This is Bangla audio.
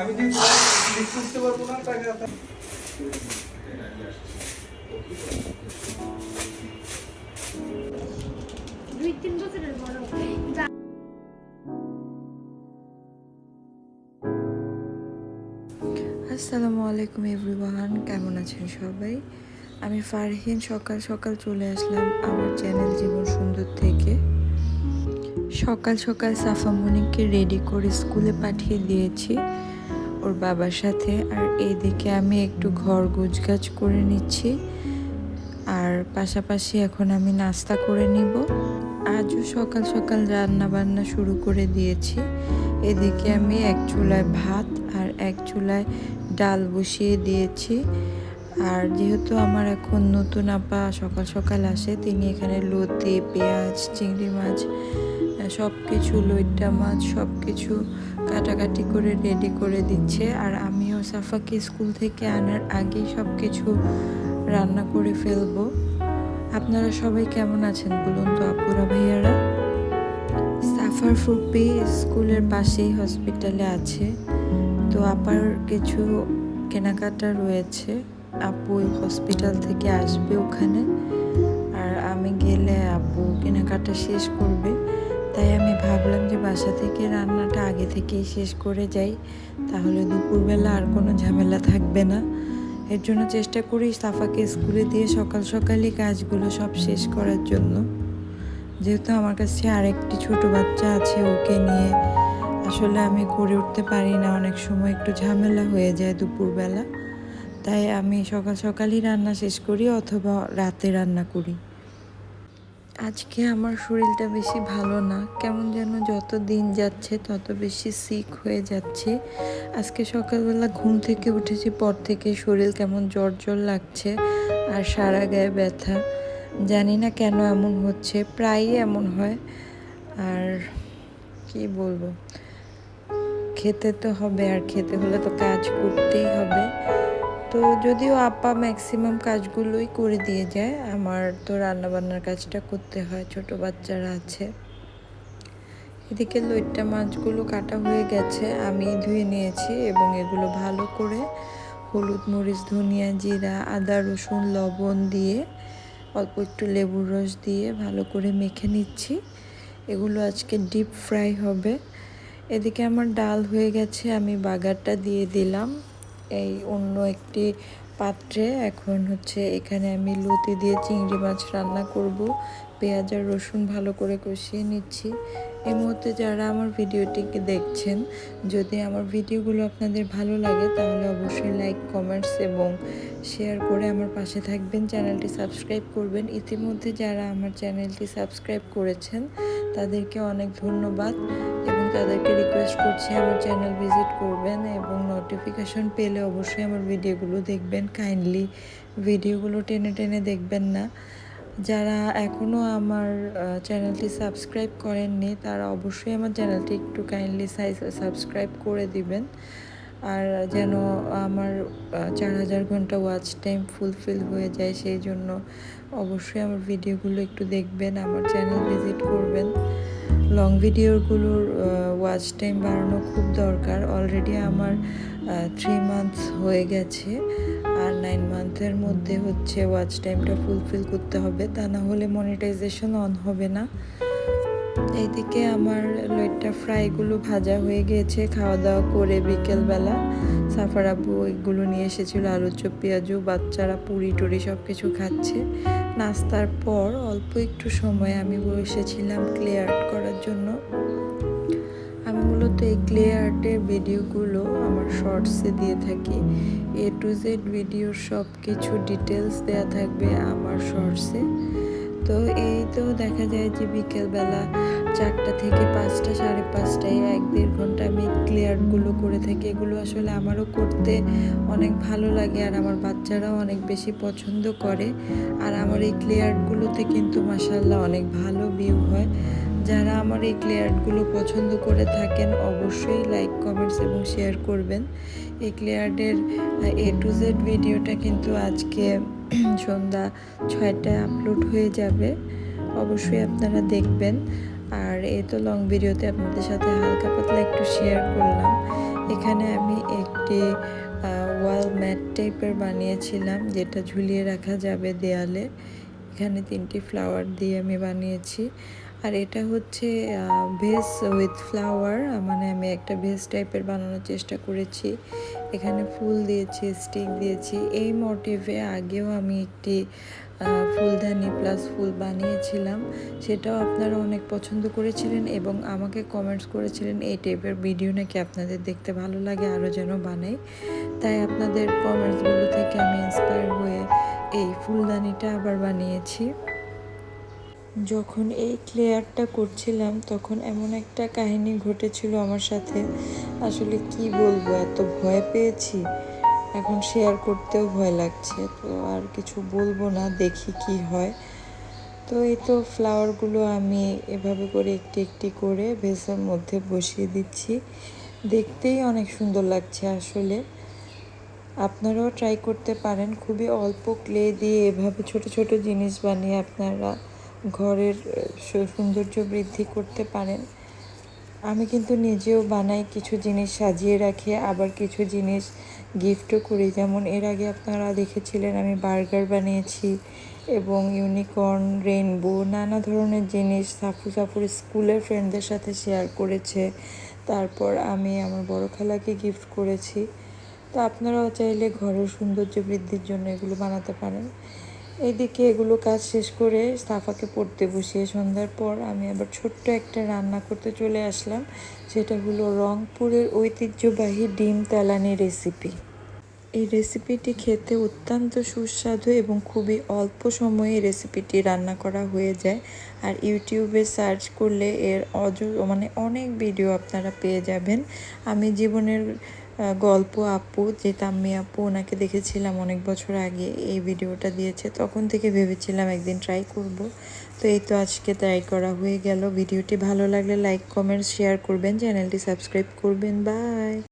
আমি যে লিখ পারব না টাকা আসসালামু আলাইকুম এভরিওয়ান, কেমন আছেন সবাই? আমি ফারহিন, সকাল সকাল চলে আসলাম আমার চ্যানেল জীবন সুন্দর থেকে। সকাল সকাল সাফামণিকে রেডি করে স্কুলে পাঠিয়ে দিয়েছি। ওর বাবার সাথে। আর এইদিকে আমি একটু ঘর গোছগাছ করে নিচ্ছি। আর পাশাপাশি এখন আমি নাস্তা করে নিব। আজও সকাল সকাল রান্না বান্না শুরু করে দিয়েছি। এদিকে আমি এক চুলায় ভাত আর এক চুলায় ডাল বসিয়ে দিয়েছি। আর যেহেতু আমার এখন নতুন আপা সকাল সকাল আসে, তিনি এখানে লতি, পেঁয়াজ, চিংড়ি মাছ সব কিছু লইট্টা মাছ সব কিছু কাটাকাটি করে রেডি করে দিচ্ছে। আর আমিও সাফাকে স্কুল থেকে আনার আগেই সব কিছু রান্না করে ফেলব। আপনারা সবাই কেমন আছেন বলুন তো, আপুরা ভাইয়ারা? সাফার ফুপি স্কুলের পাশেই হসপিটালে আছে। তো আপার কিছু কেনাকাটা রয়েছে। আপু হসপিটাল থেকে আসবে ওখানে। আর আমি গেলে আপু কেনাকাটা শেষ করবে। তাই আমি ভাবলাম যে বাসা থেকে রান্নাটা আগে থেকেই শেষ করে যাই, তাহলে দুপুরবেলা আর কোনো ঝামেলা থাকবে না। এর জন্য চেষ্টা করি সাফাকে স্কুলে দিয়ে সকাল সকালই কাজগুলো সব শেষ করার জন্য। যেহেতু আমার কাছে আরেকটি ছোট বাচ্চা আছে ওকে নিয়ে, আসলে আমি করে উঠতে পারি না, অনেক সময় একটু ঝামেলা হয়ে যায় দুপুরবেলা। তাই আমি সকাল সকালই রান্না শেষ করি অথবা রাতে রান্না করি। আজকে আমার শরীরটা বেশি ভালো না। কেমন যেন যত দিন যাচ্ছে, তত বেশি সিক হয়ে যাচ্ছে। আজকে সকালবেলা ঘুম থেকে উঠেছি, পর থেকে শরীর কেমন জ্বর জ্বর লাগছে আর সারা গায়ে ব্যথা। জানি না কেন এমন হচ্ছে, প্রায়ই এমন হয়। আর কি বলব? খেতে তো হবে, আর খেতে হলে তো কাজ করতেই হবে। তো যদিও আপা ম্যাক্সিমাম কাজগুলোই করে দিয়ে যায়, আমার তো রান্নাবান্নার কাজটা করতে হয়, ছোট বাচ্চারা আছে। এদিকে লইট্টা মাছগুলো কাটা হয়ে গেছে, আমি ধুয়ে নিয়েছি এবং এগুলো ভালো করে হলুদ মরিচ, ধনিয়া জিরা, আদা, রসুন, লবণ দিয়ে, অল্প একটু লেবুর রস দিয়ে ভালো করে মেখে নিচ্ছি। এগুলো আজকে ডিপ ফ্রাই হবে। এদিকে আমার ডাল হয়ে গেছে, আমি বাগারটা দিয়ে দিলাম। এই অন্য একটি পাত্রে। এখন হচ্ছে এখানে আমি লতি দিয়ে চিংড়ি মাছ রান্না করব। পেঁয়াজ আর রসুন ভালো করে কষিয়ে নিচ্ছি। এই মুহূর্তে যারা আমার ভিডিওটিকে দেখছেন, যদি আমার ভিডিওগুলো আপনাদের ভালো লাগে, তাহলে অবশ্যই লাইক, কমেন্টস এবং শেয়ার করে আমার পাশে থাকবেন, চ্যানেলটি সাবস্ক্রাইব করবেন। ইতিমধ্যে যারা আমার চ্যানেলটি সাবস্ক্রাইব করেছেন, তাদেরকে অনেক ধন্যবাদ। তাদেরকে রিকোয়েস্ট করছি আমার চ্যানেল ভিজিট করবেন এবং নোটিফিকেশন পেলে অবশ্যই আমার ভিডিওগুলো দেখবেন। কাইন্ডলি ভিডিওগুলো টেনে টেনে দেখবেন না। যারা এখনও আমার চ্যানেলটি সাবস্ক্রাইব করেননি, তারা অবশ্যই আমার চ্যানেলটি একটু কাইন্ডলি সাবস্ক্রাইব করে দিবেন। আর যেন আমার চার হাজার ঘণ্টা ওয়াচ টাইম ফুলফিল হয়ে যায়, সেই জন্য অবশ্যই আমার ভিডিওগুলো একটু দেখবেন, আমার চ্যানেল ভিজিট করবেন। লং ভিডিওগুলোর ওয়াচ টাইম বাড়ানো খুব দরকার। অলরেডি আমার থ্রি মান্থস হয়ে গেছে। আর নাইন মান্থের মধ্যে হচ্ছে ওয়াচ টাইমটা ফুলফিল করতে হবে। তা না হলে মনিটাইজেশন অন হবে না। এইদিকে আমার লইট্টা ফ্রাইগুলো ভাজা হয়ে গিয়েছে। খাওয়া দাওয়া করে বিকেলবেলা সাফার আব্বু এগুলো নিয়ে এসেছিল, আলু চপ, পেঁয়াজু, বাচ্চারা পুরি টুরি সব কিছু খাচ্ছে। নাস্তার পর অল্প একটু সময় আমি বসেছিলাম ক্লে আর্ট করার জন্য। আমি মূলত এই ক্লে আর্টের ভিডিওগুলো আমার শর্টসে দিয়ে থাকি। এ টু জেড ভিডিওর সব কিছু ডিটেলস দেওয়া থাকবে আমার শর্টসে। তো এই তো দেখা যায় যে বিকেলবেলা চারটা থেকে পাঁচটা, সাড়ে পাঁচটায় এক দেড় ঘণ্টা আমি ক্লিয়ারগুলো করে থাকি। এগুলো আসলে আমারও করতে অনেক ভালো লাগে আর আমার বাচ্চারাও অনেক বেশি পছন্দ করে। আর আমার এই ক্লিয়ারগুলোতে কিন্তু মাসাল্লাহ অনেক ভালো ভিউ হয়। যারা আমার এই ক্লিয়ারগুলো পছন্দ করে থাকেন অবশ্যই লাইক কমেন্টস এবং শেয়ার করবেন। এই ক্লিয়ার্ডের এ টু জেড ভিডিওটা কিন্তু আজকে সন্ধ্যা ছয়টায় আপলোড হয়ে যাবে। অবশ্যই আপনারা দেখবেন। আর এই তো লং ভিডিওতে আপনাদের সাথে হালকা পাতলা একটু শেয়ার করলাম। এখানে আমি একটি ওয়াল ম্যাট টাইপের বানিয়েছিলাম, যেটা ঝুলিয়ে রাখা যাবে দেয়ালে। এখানে তিনটি ফ্লাওয়ার দিয়ে আমি বানিয়েছি। আর এটা হচ্ছে ভেজ উইথ ফ্লাওয়ার মানে আমি একটা ভেজ টাইপের বানানোর চেষ্টা করেছি। এখানে ফুল দিয়েছি স্টিক দিয়েছি। এই মোটিভে আগেও আমি একটি ফুলদানি প্লাস ফুল বানিয়েছিলাম। সেটাও আপনারা অনেক পছন্দ করেছিলেন এবং আমাকে কমেন্টস করেছিলেন, এই টাইপের ভিডিও নাকি আপনাদের দেখতে ভালো লাগে আরও যেন বানাই। তাই আপনাদের কমেন্টসগুলো থেকে আমি ইন্সপায়ার হয়ে এই ফুলদানিটা আবার বানিয়েছি। যখন এই ক্লেয়ারটা করছিলাম, তখন এমন একটা কাহিনী ঘটেছিল আমার সাথে। আসলে কি বলব, এত ভয় পেয়েছি। এখন শেয়ার করতেও ভয় লাগছে, তো আর কিছু বলব না, দেখি কি হয়। তো এই তো ফ্লাওয়ারগুলো আমি এভাবে করে একটি একটি করে ভেসের মধ্যে বসিয়ে দিচ্ছি। দেখতেই অনেক সুন্দর লাগছে আসলে। আপনারাও ট্রাই করতে পারেন, খুবই অল্প ক্লে দিয়ে এভাবে ছোট ছোট জিনিস বানিয়ে আপনারা ঘরের সৌন্দর্য বৃদ্ধি করতে পারেন। আমি কিন্তু নিজেও বানাই কিছু জিনিস সাজিয়ে রাখি, আবার কিছু জিনিস গিফটও করি। যেমন এর আগে আপনারা দেখেছিলেন, আমি বার্গার বানিয়েছি এবং ইউনিকর্ন, রেইনবো, নানা ধরনের জিনিস সাফু সাফুর স্কুলের ফ্রেন্ডদের সাথে শেয়ার করেছে। তারপর আমি আমার বড় খালাকে গিফট করেছি। তো আপনারাও চাইলে ঘরের সৌন্দর্য বৃদ্ধির জন্য এগুলো বানাতে পারেন। এইদিকে এগুলো কাজ শেষ করে সাফাকে পড়তে বসিয়ে সন্ধ্যার পর আমি আবার ছোট্ট একটা রান্না করতে চলে আসলাম, সেটা হলো রংপুরের ঐতিহ্যবাহী ডিম তেলানি রেসিপি। এই রেসিপিটি খেতে অত্যন্ত সুস্বাদু এবং খুবই অল্প সময়ে রেসিপিটি রান্না করা হয়ে যায়। আর ইউটিউবে সার্চ করলে এর অজ মানে অনেক ভিডিও আপনারা পেয়ে যাবেন। আমি জীবনের গল্প আপু, যে তাম্মি আপু ওনাকে দেখেছিলাম অনেক বছর আগে, এই ভিডিওটা দিয়েছে। তখন থেকে ভেবেছিলাম একদিন ট্রাই করব। তো এই তো আজকে ট্রাই করা হয়ে গেল। ভিডিওটি ভালো লাগলে লাইক কমেন্ট শেয়ার করবেন। চ্যানেলটি সাবস্ক্রাইব করবেন। বাই